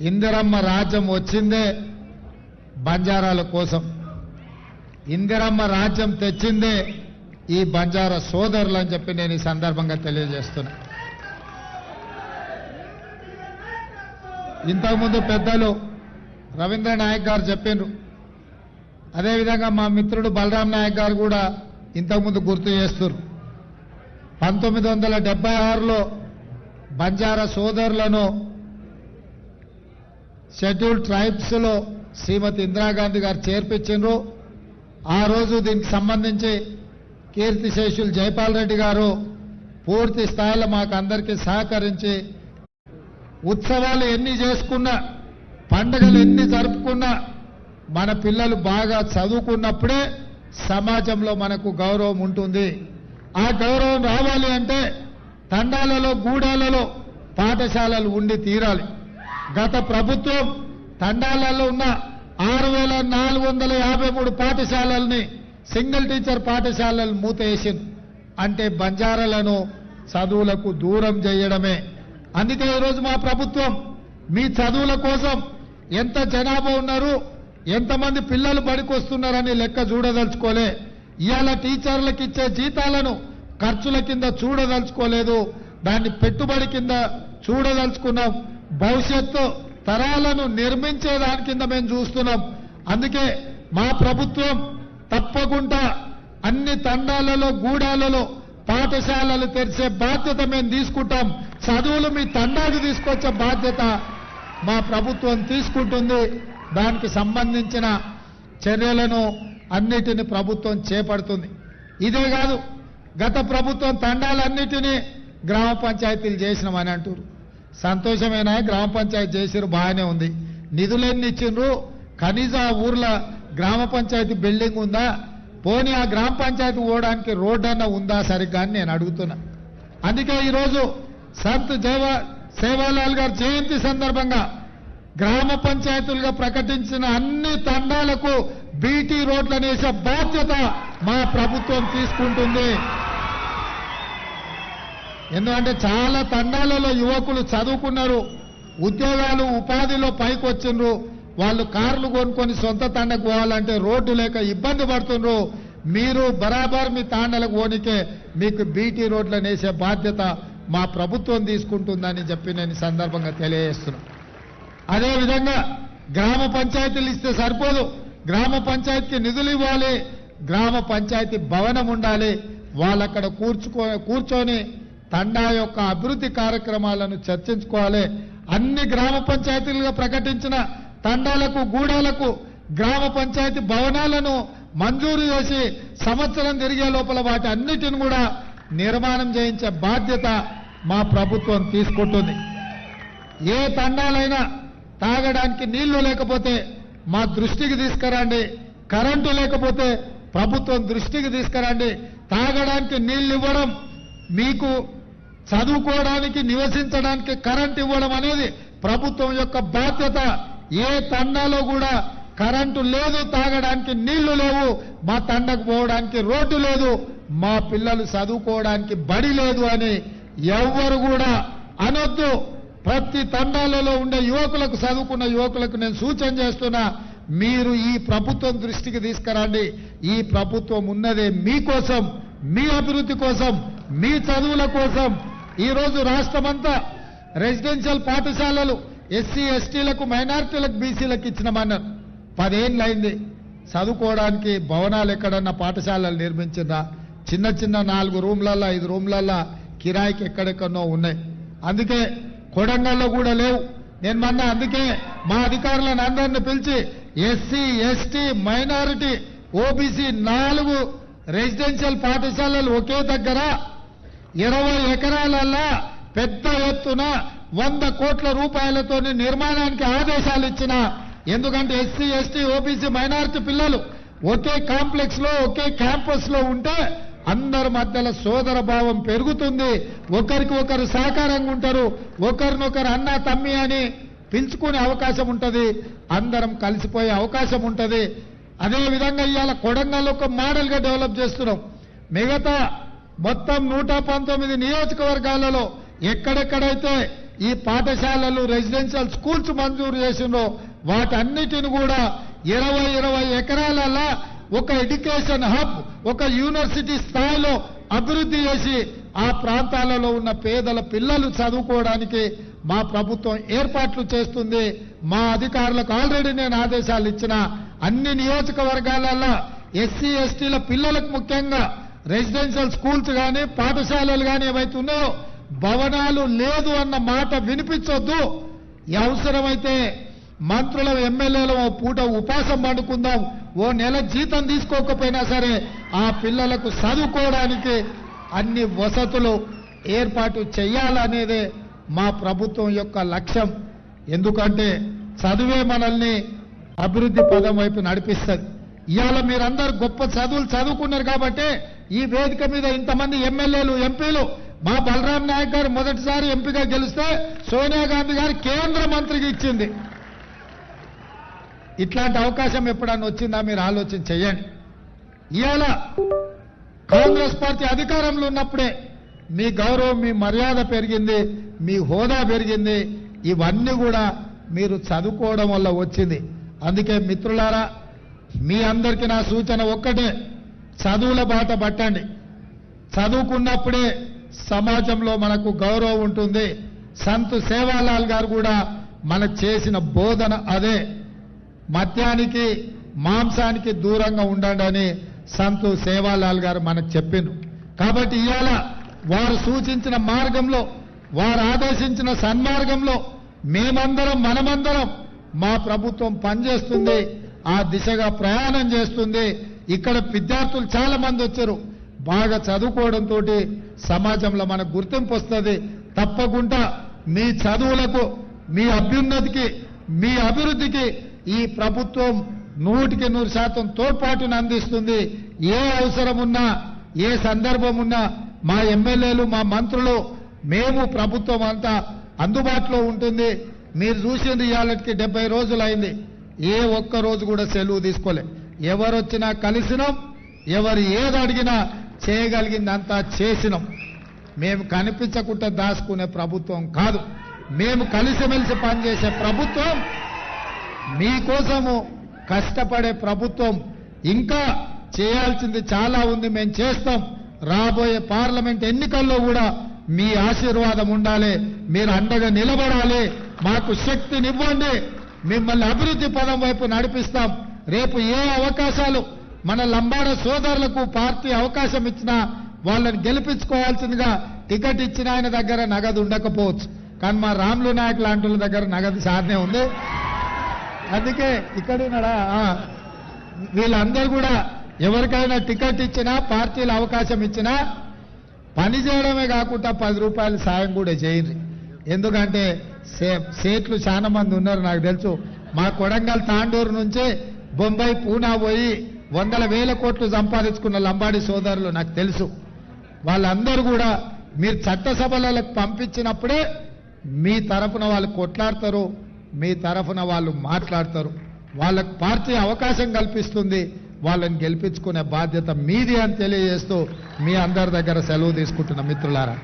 ఇందిరమ్మ రాజ్యం వచ్చిందే బంజారాల కోసం. ఇందిరమ్మ రాజ్యం తెచ్చిందే ఈ బంజారా సోదరులు అని చెప్పి నేను ఈ సందర్భంగా తెలియజేస్తున్నా. ఇంతకుముందు పెద్దలు రవీంద్ర నాయక్ గారు చెప్పిండ్రు అదేవిధంగా మా మిత్రుడు బలరాం నాయక్ గారు కూడా ఇంతకుముందు గుర్తు చేస్తున్నారు పంతొమ్మిది వందల డెబ్బై ఆరులో బంజారా సోదరులను షెడ్యూల్ ట్రైబ్స్లో శ్రీమతి ఇందిరాగాంధీ గారు చేర్పించిండ్రు. ఆ రోజు దీనికి సంబంధించి కీర్తిశేషులు జైపాల్ రెడ్డి గారు పూర్తి స్థాయిలో మాకు అందరికీ సహకరించి ఉత్సవాలు ఎన్ని చేసుకున్నా పండుగలు ఎన్ని జరుపుకున్నా మన పిల్లలు బాగా చదువుకున్నప్పుడే సమాజంలో మనకు గౌరవం ఉంటుంది. ఆ గౌరవం రావాలి అంటే తండాలలో గూడాలలో పాఠశాలలు ఉండి తీరాలి. గత ప్రభుత్వం తండాలలో ఉన్న ఆరు వేల నాలుగు వందల యాభై మూడు పాఠశాలల్ని సింగిల్ టీచర్ పాఠశాలలు మూతేసింది. అంటే బంజారాలను చదువులకు దూరం చేయడమే. అందుకే ఈరోజు మా ప్రభుత్వం మీ చదువుల కోసం ఎంత జనాభా ఉన్నారు ఎంతమంది పిల్లలు పడికొస్తున్నారని లెక్క చూడదలుచుకోలే. ఇవాళ టీచర్లకు ఇచ్చే జీతాలను ఖర్చుల కింద చూడదలుచుకోలేదు. దాన్ని పెట్టుబడి కింద చూడదలుచుకున్నాం. భవిష్యత్తు తరాలను నిర్మించే దాని కింద మేము చూస్తున్నాం. అందుకే మా ప్రభుత్వం తప్పకుండా అన్ని తండాలలో గూడాలలో పాఠశాలలు తెరిచే బాధ్యత మేము తీసుకుంటాం. చదువులు మీ తండాకు తీసుకొచ్చే బాధ్యత మా ప్రభుత్వం తీసుకుంటుంది. దానికి సంబంధించిన చర్యలను అన్నిటిని ప్రభుత్వం చేపడుతుంది. ఇదే కాదు గత ప్రభుత్వం తండాలన్నిటినీ గ్రామ పంచాయతీలు చేసినామని అంటారు సంతోషమైన? గ్రామ పంచాయతీ చేసిరు బాగానే ఉంది. నిధులన్నీ ఇచ్చిండ్రు? కనీసం ఆ ఊర్లో గ్రామ పంచాయతీ బిల్డింగ్ ఉందా? పోనీ ఆ గ్రామ పంచాయతీ పోవడానికి రోడ్డు అన్న ఉందా సరిగ్గా అని నేను అడుగుతున్నా. అందుకే ఈరోజు సంత్ జైవ సేవాలాల్ గారి జయంతి సందర్భంగా గ్రామ పంచాయతీలుగా ప్రకటించిన అన్ని తండాలకు బీటీ రోడ్లను వేసే బాధ్యత మా ప్రభుత్వం తీసుకుంటుంది. ఎందుకంటే చాలా తండాలలో యువకులు చదువుకున్నారు ఉద్యోగాలు ఉపాధిలో పైకి వచ్చిండ్రు వాళ్ళు కార్లు కొనుక్కొని సొంత తండకు పోవాలంటే రోడ్డు లేక ఇబ్బంది పడుతుండ్రు. మీరు బరాబర్ మీ తాండలకు పోనికే మీకు బీటీ రోడ్లను వేసే బాధ్యత మా ప్రభుత్వం తీసుకుంటుందని చెప్పి నేను సందర్భంగా తెలియజేస్తున్నా. అదేవిధంగా గ్రామ పంచాయతీలు ఇస్తే సరిపోదు. గ్రామ పంచాయతీకి నిధులు ఇవ్వాలి. గ్రామ పంచాయతీ భవనం ఉండాలి. వాళ్ళక్కడ కూర్చుకో కూర్చొని తండా యొక్క అభివృద్ధి కార్యక్రమాలను చర్చించుకోవాలి. అన్ని గ్రామ పంచాయతీలుగా ప్రకటించిన తండాలకు గూడాలకు గ్రామ పంచాయతీ భవనాలను మంజూరు చేసి సంవత్సరం తిరిగే లోపల వాటి అన్నిటిని కూడా నిర్మాణం చేయించే బాధ్యత మా ప్రభుత్వం తీసుకుంటుంది. ఏ తండాలైనా తాగడానికి నీళ్ళు లేకపోతే మా దృష్టికి తీసుకురండి. కరెంటు లేకపోతే ప్రభుత్వం దృష్టికి తీసుకురండి. తాగడానికి నీళ్ళు ఇవ్వడం మీకు చదువుకోవడానికి నివసించడానికి కరెంట్ ఇవ్వడం అనేది ప్రభుత్వం యొక్క బాధ్యత. ఏ తండాలో కూడా కరెంటు లేదు తాగడానికి నీళ్ళు లేవు మా తండకు పోవడానికి రోడ్డు లేదు మా పిల్లలు చదువుకోవడానికి బడి లేదు అని ఎవ్వరు కూడా అనొద్దు. ప్రతి తండాలలో ఉండే యువకులకు చదువుకున్న యువకులకు నేను సూచన చేస్తున్నా మీరు ఈ ప్రభుత్వం దృష్టికి తీసుకురండి. ఈ ప్రభుత్వం ఉన్నదే మీకోసం మీ అభివృద్ధి కోసం మీ చదువుల కోసం ఈరోజు రాష్ట్రమంతా రెసిడెన్షియల్ పాఠశాలలు ఎస్సీ ఎస్టీలకు మైనారిటీలకు బీసీలకు ఇచ్చినామన్నారు పదేళ్ళైంది చదువుకోవడానికి భవనాలు ఎక్కడన్నా పాఠశాలలు నిర్మించిందా చిన్న చిన్న నాలుగు రూమ్లల్లో ఐదు రూమ్లల్లో కిరాయికి ఎక్కడెక్కడో ఉన్నాయి. అందుకే కొడంగల్లో కూడా లేవు. నేను మొన్న అందుకే మా అధికారులను అందరిని పిలిచి ఎస్సీ ఎస్టీ మైనారిటీ ఓబీసీ నాలుగు రెసిడెన్షియల్ పాఠశాలలు ఒకే దగ్గర ఇరవై ఎకరాలల్లా పెద్ద ఎత్తున వంద కోట్ల రూపాయలతో నిర్మాణానికి ఆదేశాలు ఇచ్చిన ఎందుకంటే ఎస్సీ ఎస్టీ ఓబీసీ మైనారిటీ పిల్లలు ఒకే కాంప్లెక్స్లో ఒకే క్యాంపస్లో ఉంటే అందరి మధ్యలో సోదర భావం పెరుగుతుంది. ఒకరికి ఒకరు సహకారంగా ఉంటారు. ఒకరినొకరు అన్న తమ్మి అని పిలుచుకునే అవకాశం ఉంటుంది. అందరం కలిసిపోయే అవకాశం ఉంటుంది. అదే విధంగా ఇవాళ కొడంగల్ ఒక మోడల్గా డెవలప్ చేస్తున్నాం. మిగతా మొత్తం నూట పంతొమ్మిది నియోజకవర్గాలలో ఎక్కడెక్కడైతే ఈ పాఠశాలలు రెసిడెన్షియల్ స్కూల్స్ మంజూరు చేసిండ్రో వాటన్నిటిని కూడా ఇరవై ఇరవై ఎకరాలలో ఒక ఎడ్యుకేషన్ హబ్ ఒక యూనివర్సిటీ స్థాయిలో అభివృద్ధి చేసి ఆ ప్రాంతాలలో ఉన్న పేదల పిల్లలు చదువుకోవడానికి మా ప్రభుత్వం ఏర్పాట్లు చేస్తుంది. మా అధికారులకు ఆల్రెడీ నేను ఆదేశాలు ఇచ్చిన అన్ని నియోజకవర్గాలలో ఎస్సీ ఎస్టీల పిల్లలకు ముఖ్యంగా రెసిడెన్షియల్ స్కూల్స్ కానీ పాఠశాలలు కానీ ఏవైతే ఉన్నాయో భవనాలు లేదు అన్న మాట వినిపించొద్దు. అవసరమైతే మంత్రుల ఎమ్మెల్యేల ఓ పూట ఉపాసం పండుకుందాం. ఓ నెల జీతం తీసుకోకపోయినా సరే ఆ పిల్లలకు చదువుకోవడానికి అన్ని వసతులు ఏర్పాటు చేయాలనేదే మా ప్రభుత్వం యొక్క లక్ష్యం. ఎందుకంటే చదువే మనల్ని అభివృద్ధి పదం వైపు నడిపిస్తుంది. ఇవాళ మీరందరూ గొప్ప చదువులు చదువుకున్నారు కాబట్టి ఈ వేదిక మీద ఇంతమంది ఎమ్మెల్యేలు ఎంపీలు మా బలరాం నాయక్ గారు మొదటిసారి ఎంపీగా గెలిస్తే సోనియా గాంధీ గారు కేంద్ర మంత్రికి ఇచ్చింది. ఇట్లాంటి అవకాశం ఎప్పుడన్నా వచ్చిందా మీరు ఆలోచన చేయండి. ఇవాళ కాంగ్రెస్ పార్టీ అధికారంలో ఉన్నప్పుడే మీ గౌరవం మీ మర్యాద పెరిగింది మీ హోదా పెరిగింది. ఇవన్నీ కూడా మీరు చదువుకోవడం వల్ల వచ్చింది. అందుకే మిత్రులారా మీ అందరికీ నా సూచన ఒక్కటే. చదువుల బాట పట్టండి. చదువుకున్నప్పుడే సమాజంలో మనకు గౌరవం ఉంటుంది. సంత్ సేవాలాల్ గారు కూడా మనకు చేసిన బోధన అదే. మద్యానికి మాంసానికి దూరంగా ఉండండి అని సంతు సేవాలాల్ గారు మనకు చెప్పిండు కాబట్టి ఇవాళ వారు సూచించిన మార్గంలో వారు ఆదేశించిన సన్మార్గంలో మేమందరం మనమందరం మా ప్రభుత్వం పనిచేస్తుంది ఆ దిశగా ప్రయాణం చేస్తుంది ఇక్కడ విద్యార్థులు చాలా మంది వచ్చారు. బాగా చదువుకోవడంతో సమాజంలో మనకు గుర్తింపు వస్తుంది. తప్పకుండా మీ చదువులకు మీ అభ్యున్నతికి మీ అభివృద్ధికి ఈ ప్రభుత్వం నూటికి నూరు శాతం తోడ్పాటును అందిస్తుంది. ఏ అవసరం ఉన్నా ఏ సందర్భం ఉన్నా మా ఎమ్మెల్యేలు మా మంత్రులు మేము ప్రభుత్వం అంతా అందుబాటులో ఉంటుంది. మీరు చూసింది ఇవాళకి డెబ్బై రోజులు అయింది ఏ ఒక్క రోజు కూడా సెలవు ఎవరు వచ్చినా కలిసినాం ఎవరు ఏది అడిగినా చేయగలిగిందంతా చేసినాం. మేము కనిపించకుండా దాచుకునే ప్రభుత్వం కాదు. మేము కలిసిమెలిసి పనిచేసే ప్రభుత్వం మీకోసము కష్టపడే ప్రభుత్వం ఇంకా చేయాల్సింది చాలా ఉంది. మేము చేస్తాం. రాబోయే పార్లమెంట్ ఎన్నికల్లో కూడా మీ ఆశీర్వాదం ఉండాలి. మీరు అండగా నిలబడాలి. మాకు శక్తినివ్వండి. మిమ్మల్ని అభివృద్ధి పదం వైపు నడిపిస్తాం. రేపు ఏ అవకాశాలు మన లంబాడ సోదరులకు పార్టీ అవకాశం ఇచ్చినా వాళ్ళని గెలిపించుకోవాల్సిందిగా టికెట్ ఇచ్చిన ఆయన దగ్గర నగదు ఉండకపోవచ్చు. కానీ మా రాములు నాయక్ లాంటి వాళ్ళ దగ్గర నగదు సాధనే ఉంది. అందుకే ఇక్కడ వీళ్ళందరూ కూడా ఎవరికైనా టికెట్ ఇచ్చినా పార్టీలు అవకాశం ఇచ్చినా పని చేయడమే కాకుండా పది రూపాయలు సాయం కూడా చేయండి. ఎందుకంటే సేట్లు చాలా మంది ఉన్నారు నాకు తెలుసు. మా కొడంగల్ తాండూరు నుంచి బొంబాయి పూనా పోయి వందల వేల కోట్లు సంపాదించుకున్న లంబాడి సోదరులు నాకు తెలుసు. వాళ్ళందరూ కూడా మీరు చట్టసభలకు పంపించినప్పుడే మీ తరఫున వాళ్ళు కొట్లాడతారు మీ తరఫున వాళ్ళు మాట్లాడతారు. వాళ్ళకు పార్టీ అవకాశం కల్పిస్తుంది వాళ్ళని గెలిపించుకునే బాధ్యత మీది అని తెలియజేస్తూ మీ అందరి దగ్గర సెలవు తీసుకుంటున్న మిత్రులారా.